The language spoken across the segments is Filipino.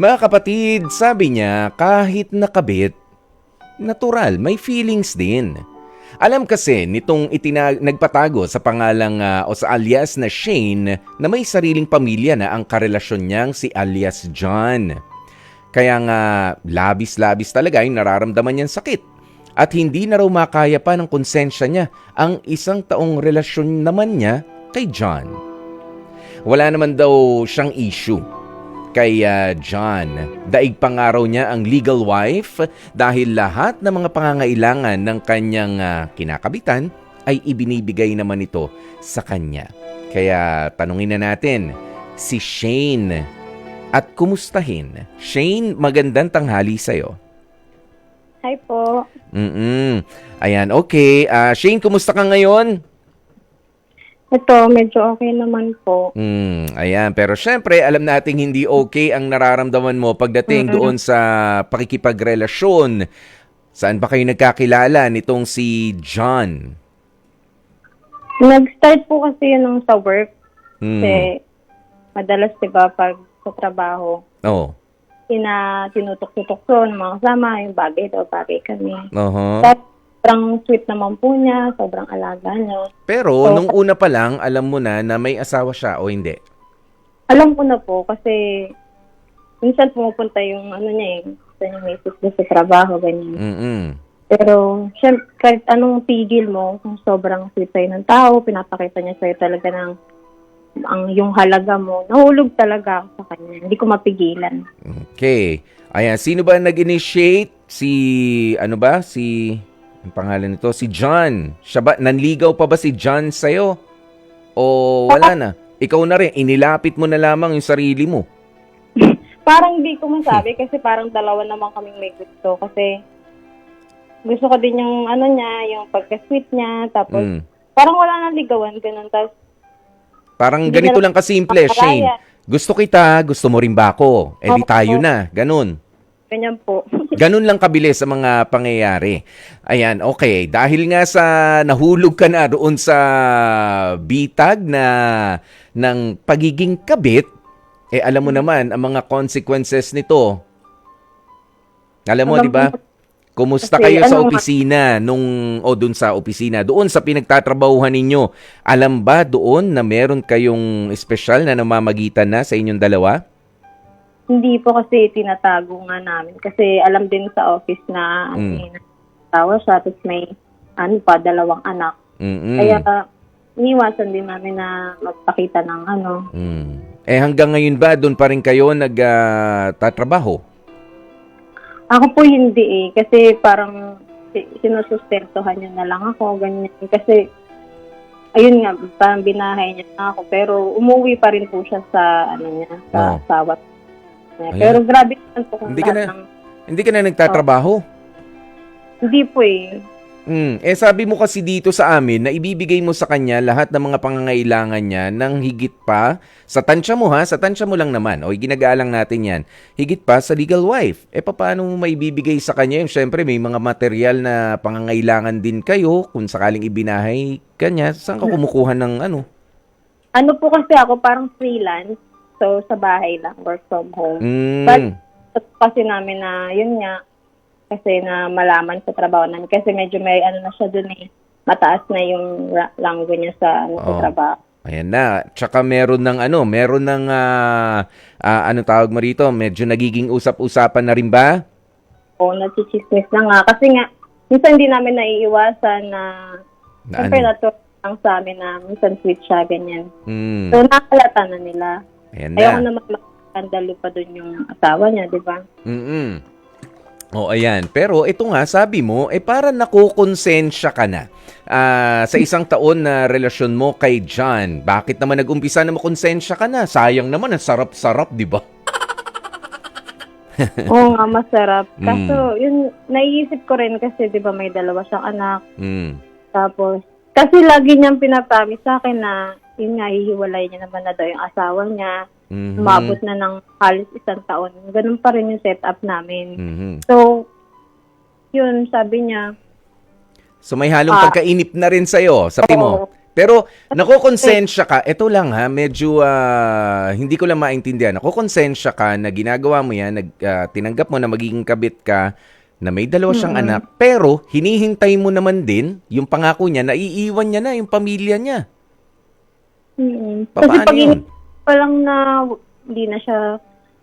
Mga kapatid, sabi niya, kahit nakabit, natural, may feelings din. Alam kasi nitong itina- nagpatago sa pangalang ah, o sa alias na Shane na may sariling pamilya na ang karelasyon niyang si alias John. Kaya nga labis-labis talaga yung nararamdaman niyang sakit. At hindi na raw makaya pa ng konsensya niya ang isang taong relasyon naman niya kay John. Wala naman daw siyang issue kay ah, John. Daig pa nga raw niya ang legal wife dahil lahat ng mga pangangailangan ng kanyang ah, kinakabitan ay ibinibigay naman ito sa kanya. Kaya tanungin na natin si Shane at kumustahin. Shane, magandang tanghali sa'yo. Hi po. Mm-mm. Ayan, okay. Ah, Shane, kumusta ka ngayon? Ito, medyo okay naman po. Mm, ayan. Pero syempre, alam nating hindi okay ang nararamdaman mo pagdating Mhm. doon sa pakikipagrelasyon. Saan ba kayo nagkakilala nitong si John? Nag-start po kasi yun nung sa work. Mm. Kasi madalas, di ba, pag sa trabaho, Oh. ina tinutok-tutok ko ng mga kasama, yung bagay daw, bagay kami. Oho. Tapos, sobrang sweet naman po niya, sobrang alaga niya. Pero So- nung una pa lang, alam mo na na may asawa siya o hindi. Alam ko na po kasi minsan pumupunta yung ano niya eh, sa yung misis niya sa trabaho, ganyan. Mm-mm. Pero, syempre, kahit anong pigil mo, kung sobrang sweet sa'yo ng tao, pinapakita niya sa'yo talaga ng ang yung halaga mo, nahulog talaga ako sa kanya. Hindi ko mapigilan. Okay. Ayan, sino ba nag-initiate? Si, ano ba? Si, ang pangalan nito? Si John. Siya ba, nanligaw pa ba si John sa'yo? O wala na? Ikaw na rin, inilapit mo na lamang yung sarili mo. Parang hindi ko masabi kasi parang dalawa naman kaming may gusto. Kasi gusto ko din yung ano niya, yung pagka-sweet niya. Tapos Mm. parang wala nang ligawan, ganun. Tapos Parang Hindi ganito na- lang kasimple. Shane. Gusto kita, gusto mo rin ba ako? Eh di Opo. tayo na. Ganun. Ganyan po. Ganun lang kabilis sa mga pangyayari. Ayan, okay. Dahil nga sa nahulog ka na doon sa bitag na ng pagiging kabit, eh alam mo naman ang mga consequences nito. Alam mo, di ba? Kumusta kayo sa ano opisina nung o doon sa opisina, doon sa pinagtatrabahuhan ninyo? Alam ba doon na meron kayong espesyal na namamagitan na sa inyong dalawa? Hindi po kasi tinatago nga namin. Kasi alam din sa office na Mm. may tawa siya, tapos may ano pa, dalawang anak. Mm-mm. Kaya iniwasan din namin na magpakita ng ano. Mm. Eh hanggang ngayon ba doon pa rin kayo nagtatrabaho? Ako po hindi eh. Kasi parang si- sinusustentuhan niya na lang ako, ganyan. Kasi, ayun nga, parang binahay niya na ako. Pero umuwi pa rin po siya sa, ano niya, sa Oo. asawa Ayun. Pero grabe naman po kung Hindi ka lahat na- ng- Hindi ka na nagtatrabaho? Hindi po eh. Mm. Eh sabi mo kasi dito sa amin na ibibigay mo sa kanya lahat ng mga pangangailangan niya ng higit pa sa tansya mo ha, sa tansya mo lang naman. O ginagalang natin yan. Higit pa sa legal wife. Eh paano mo maibibigay sa kanya? Yung syempre may mga material na pangangailangan din kayo kung sakaling ibinahay kanya. Saan ka kumukuha ng ano? Ano po kasi ako, parang freelance. So, sa bahay lang, work from home. Mm. But- Kasi namin na, yun nga, kasi na malaman sa trabaho namin. Kasi medyo may ano na siya dun eh. Mataas na yung language niya sa, ano, sa Oo. trabaho. Ayan na. Tsaka meron ng ano, meron ng ah, ah, ano tawag mo rito, medyo nagiging usap-usapan na rin ba? O, nachichismis na nga. Kasi nga, minsan hindi namin naiiwasan na, Na siyempre ano? natural lang sa amin na minsan sweet siya, ganyan. Mm, So, nakalata na nila. Ayan Ayaw na. naman makandalo pa dun yung asawa niya, di ba? Mm-mm. O ayan, pero ito nga sabi mo, eh para nakukonsensya ka na ah, sa isang taon na relasyon mo kay John. Bakit naman nag-umpisa na makonsensya ka na? Sayang naman, ang sarap-sarap, di ba? Oo nga, masarap. Mm. Kaso, yun, naiisip ko rin kasi, di ba, may dalawa siyang anak. Mm. Tapos, kasi lagi niyang pinapromise sa akin na, yun nga, hihiwalay niya naman na daw yung asawa niya. Mhm. Umabot na ng halos isang taon. Ganun pa rin yung setup namin. Mhm. So, yun, sabi niya, So may halong Ah. pagkainip na rin sa'yo, sabi mo. Oo. Pero nakokonsensya ka, ito lang ha, medyo ah, hindi ko lang maintindihan. Nakokonsensya ka na ginagawa mo yan, nag, ah, tinanggap mo na magiging kabit ka, na may dalawa siyang anak, pero hinihintay mo naman din yung pangako niya na iiwan niya na yung pamilya niya. Mm. Pa- Kasi paano pag yun? pa lang na hindi na siya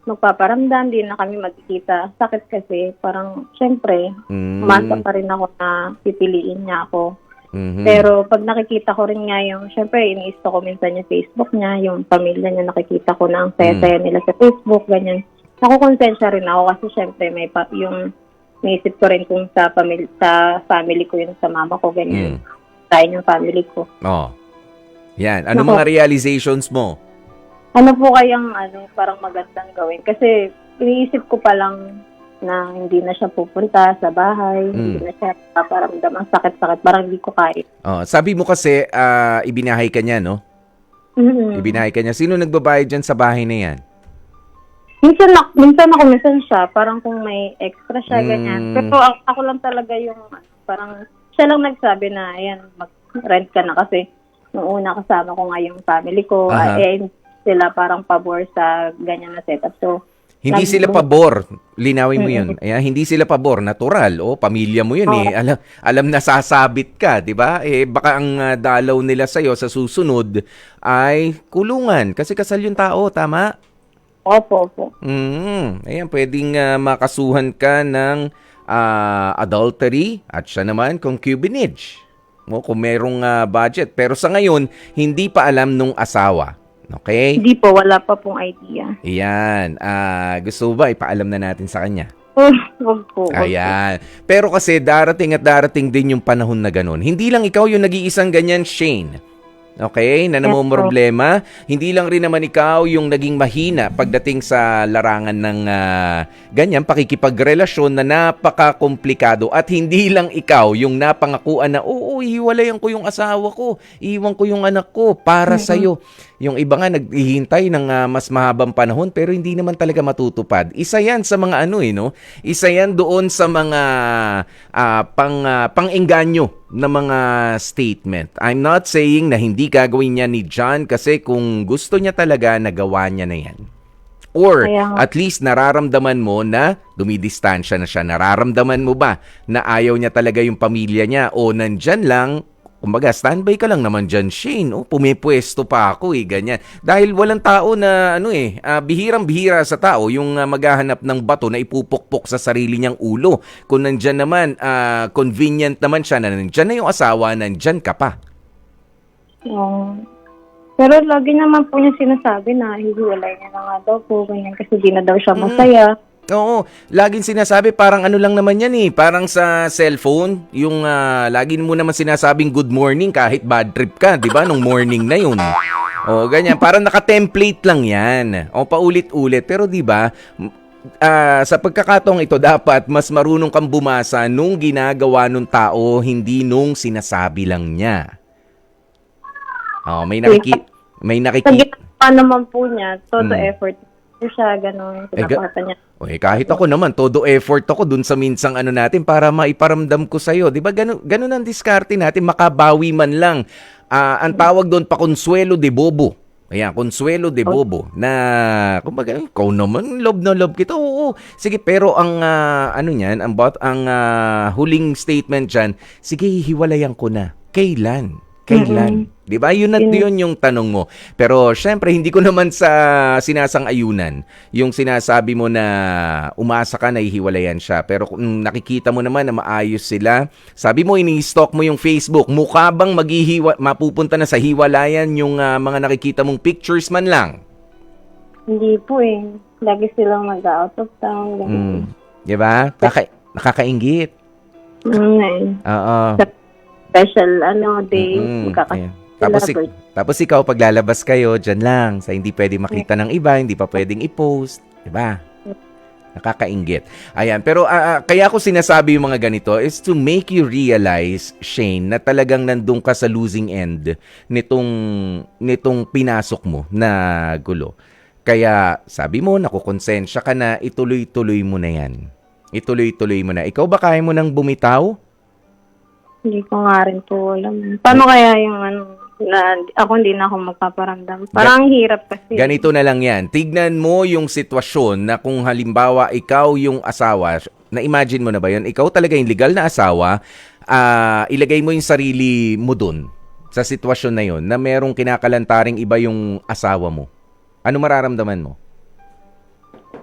magpaparamdam, hindi na kami magkikita. Sakit kasi, parang, syempre, Mm. umasa pa rin ako na pipiliin niya ako. Mhm. Pero pag nakikita ko rin nga yung, syempre, iniisto ko minsan yung Facebook niya, yung pamilya niya, nakikita ko na ang saya-saya nila sa Facebook, ganyan. Nakukonsensya rin ako kasi syempre may pa, yung naisip ko rin kung sa, pamilya, sa family ko yun, sa mama ko, ganyan. Mm. Tayo yung family ko. Oh. Yan. Ano Nako. mga realizations mo? Ano po kayang ano, parang magandang gawin? Kasi iniisip ko pa lang na hindi na siya pupunta sa bahay, hindi Mm. na siya paparamdam ang sakit-sakit, parang hindi ko kaya. Oh, sabi mo kasi ah, ibinahay ka niya, no? Mhm. Ibinahay ka niya. Sino nagbabayad dyan sa bahay na yan? Minsan, na, minsan ako, minsan siya, parang kung may extra siya, Mm. ganyan. Pero a- ako lang talaga yung, parang, siya lang nagsabi na, ayan, mag-rent ka na kasi nung una kasama ko nga yung family ko, Aha. ah, eh, sila parang pabor sa ganyan na setup. So, Hindi sila pabor. Linawin mo. 'yun. Ayan, hindi sila pabor, natural. O pamilya mo 'yun eh. Alam alam na sasabit ka, 'di ba? Eh baka ang ah, dalaw nila sa sa susunod ay kulungan kasi kasal yung tao, tama? opo, opo. Mm. Ayan, pwedeng ah, makasuhan ka ng ah, adultery at siya naman concubinage. O kung merong ah, budget. Pero sa ngayon, hindi pa alam nung asawa. Okay? Hindi po, wala pa pong idea. Iyan. Ah, gusto ba ipaalam na natin sa kanya? Oh, wag po. wag. Ayan. Pero kasi darating at darating din yung panahon na ganun. Hindi lang ikaw yung nag-iisang ganyan, Shane. Okay? Na problema. Hindi lang rin naman ikaw yung naging mahina pagdating sa larangan ng ah, ganyan, pakikipagrelasyon na napaka-komplikado. At hindi lang ikaw yung napangakuan na, oo, ihiwalayan ko yung asawa ko, iwan ko yung anak ko para sa'yo. Yung iba nga naghihintay ng ah, mas mahabang panahon pero hindi naman talaga matutupad. Isa yan sa mga ano eh, no? Isa yan doon sa mga ah, pang, ah, pang-engganyo na mga statement. I'm not saying na hindi gagawin niya ni John kasi kung gusto niya talaga, nagawa niya na yan. Or Kaya at least nararamdaman mo na dumidistansya na siya. Nararamdaman mo ba na ayaw niya talaga yung pamilya niya o nandyan lang Kumbaga, standby ka lang naman dyan, Shane. Oh, pumipwesto pa ako eh, ganyan. Dahil walang tao na, ano eh, ah, bihirang-bihira sa tao yung ah, maghahanap ng bato na ipupukpok sa sarili niyang ulo. Kung nandyan naman, ah, convenient naman siya na nandyan na yung asawa, nandyan ka pa. Oo. pero lagi naman po niya sinasabi na hihiwalay niya na nga daw po, ganyan, kasi di na daw siya masaya. Oo, laging sinasabi parang ano lang naman yan eh, parang sa cellphone, yung ah, lagi mo naman sinasabing good morning kahit bad trip ka, 'di ba? Nung morning na 'yun. O ganyan, parang naka-template lang 'yan. O paulit-ulit, pero 'di ba? ah, sa pagkakataong ito dapat mas marunong kang bumasa nung ginagawa nung tao, hindi nung sinasabi lang niya. Oh, may nakiki may Sa nakiki ginagawa naman po niya, todo Mm. effort siya, gano'n, Eh, pinapakita niya. O, eh, kahit ako naman, todo effort ako dun sa minsang ano natin para maiparamdam ko sa'yo. Di ba ganun, ganun ang diskarte natin, makabawi man lang. Ah, ang tawag doon pa consuelo de bobo. Ayan, consuelo de bobo. Na, kumbaga, ikaw naman, love na love kita. Oo, sige, pero ang, ah, ano niyan, ang, bot, ang ah, huling statement dyan, sige, hiwalayan ko na. Kailan? Kailan? Di ba? Yun at Yun. yun yung tanong mo. Pero syempre, hindi ko naman sa sinasang-ayunan yung sinasabi mo na umasa ka na ihiwalayan siya. Pero kung nakikita mo naman na maayos sila, sabi mo ini-stalk mo yung Facebook, mukha bang maghihiwa, mapupunta na sa hiwalayan yung ah, mga nakikita mong pictures man lang? Hindi po eh. Lagi silang nag-out of town, Mm. Di ba? Kaka- nakakaingit. Mm, eh. Oo. Special, ano, day, Mm-mm. magkaka- Ayan. Tapos, ik- tapos ikaw, paglalabas kayo, dyan lang. Sa hindi pwede makita ng iba, hindi pa pwedeng i-post. Diba? Nakakaingit. Ayan. Pero ah, kaya ako sinasabi yung mga ganito is to make you realize, Shane, na talagang nandun ka sa losing end nitong, nitong pinasok mo na gulo. Kaya sabi mo, nakukonsensya ka na, ituloy-tuloy mo na yan. Ituloy-tuloy mo na. Ikaw ba kaya mo nang bumitaw? Hindi ko nga rin po alam. Paano kaya yung ano, na ako hindi na ako magpaparamdam. Parang ang hirap kasi. Ganito na lang yan. Tignan mo yung sitwasyon na kung halimbawa ikaw yung asawa, na-imagine mo na ba yun? Ikaw talaga yung legal na asawa, ah, ilagay mo yung sarili mo dun sa sitwasyon na yun na merong kinakalantaring iba yung asawa mo. Ano mararamdaman mo?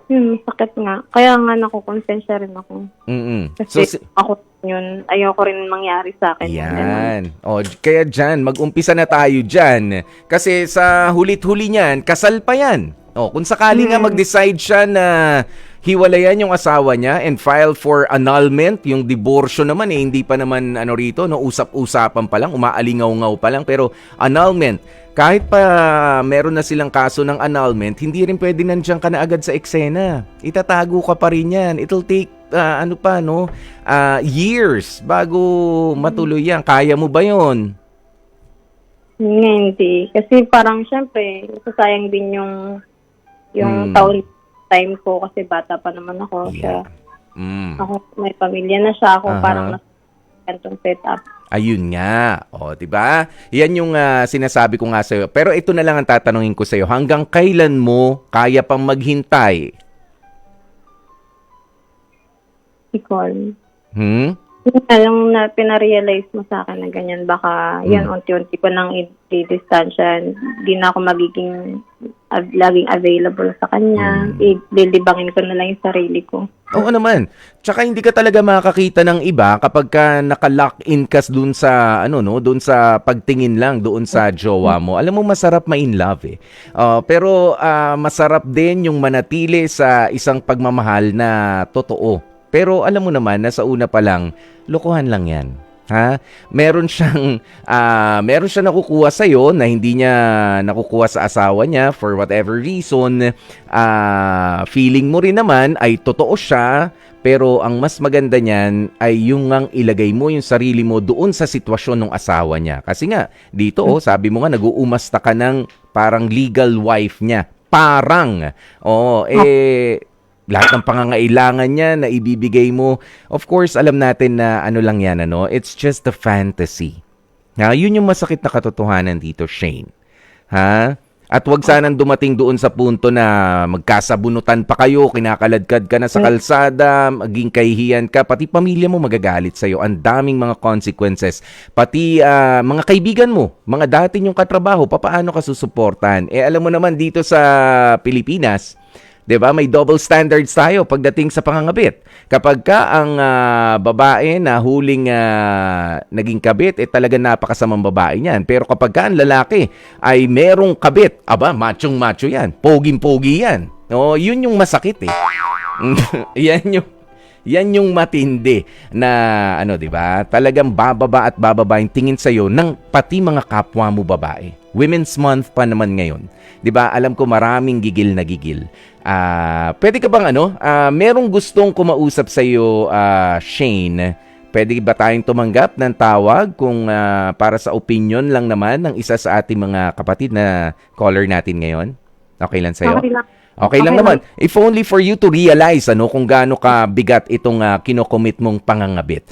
Hmm, sakit nga. Kaya nga nakukonsensya rin ako. Mm-mm. Kasi So, si- ako yun, ayoko rin mangyari sa akin. Yan. O, kaya dyan, mag-umpisa na tayo dyan. Kasi sa hulit-huli niyan, kasal pa yan. O, kung sakali nga mag-decide siya na hiwalayan yung asawa niya and file for annulment, yung diborsyo naman eh, hindi pa naman ano rito, no, usap-usapan pa lang, umaalingaw-ngaw pa lang, pero annulment, kahit pa meron na silang kaso ng annulment, hindi rin pwede nandiyan ka na agad sa eksena. Itatago ka pa rin yan. It'll take, ah, ano pa, no, ah, years bago matuloy yan. Kaya mo ba yon? Hindi. Kasi parang syempre, sasayang din yung yung Hmm. taon time ko kasi bata pa naman ako. Yeah. Siya, Mm. ako may pamilya na siya ako Aha. parang nasa ganitong setup. Ayun nga. O, 'di ba? Yan yung ah, sinasabi ko nga sa Pero ito na lang ang tatanungin ko sa iyo. Hanggang kailan mo kaya pang maghintay? Ikaw. Hmm? Alam na pinarealize mo sa akin na ganyan, baka yan, unti-unti ko nang i-distansya. Hindi na ako magiging av- laging available sa kanya. I-lilibangin ko na lang yung sarili ko. Oo naman. Tsaka hindi ka talaga makakita ng iba kapag ka naka-lock in ka dun sa ano no, dun sa pagtingin lang doon sa jowa mo. Alam mo masarap ma-in love eh. Ah, pero ah, masarap din yung manatili sa isang pagmamahal na totoo. Pero alam mo naman na sa una pa lang, lokohan lang 'yan. Ha? Meron siyang ah, meron siya nakukuha sa na hindi niya nakukuha sa asawa niya for whatever reason. Ah, feeling mo rin naman ay totoo siya, pero ang mas maganda niyan ay yung ngang ilagay mo yung sarili mo doon sa sitwasyon ng asawa niya. Kasi nga, dito oh, sabi mo nga nag-uumasta ka ng parang legal wife niya. Parang. Oo, eh lahat ng pangangailangan niya na ibibigay mo. Of course, alam natin na ano lang yan, ano? It's just a fantasy. Ha? Yun yung masakit na katotohanan dito, Shane. Ha? At wag sanang dumating doon sa punto na magkasabunutan pa kayo, kinakaladkad ka na sa kalsada, maging kahihiyan ka, pati pamilya mo magagalit sa'yo. Ang daming mga consequences. Pati ah, mga kaibigan mo, mga dati yung katrabaho, papaano ka susuportan? Eh alam mo naman dito sa Pilipinas, 'Di ba? May double standards tayo pagdating sa pangangabit. Kapag ka ang ah, babae na huling ah, naging kabit, eh talaga napakasamang babae niyan. Pero kapag ka ang lalaki ay merong kabit, aba, machong macho yan. Poging-pogi yan. No, yun yung masakit eh. yan yung yan yung matindi na ano, 'di ba? Talagang bababa at bababa yung tingin sa ng pati mga kapwa mo babae. Women's Month pa naman ngayon. 'Di ba? Alam ko maraming gigil na gigil. Ah, pwede ka bang ano? Ah, merong gustong kumausap sa iyo, ah, Shane. Pwede ba tayong tumanggap ng tawag kung ah, para sa opinion lang naman ng isa sa ating mga kapatid na caller natin ngayon? Okay lang sa'yo? Okay lang. Okay lang Okay naman. If only for you to realize ano kung gaano ka bigat itong uh, kinocommit mong pangangabit.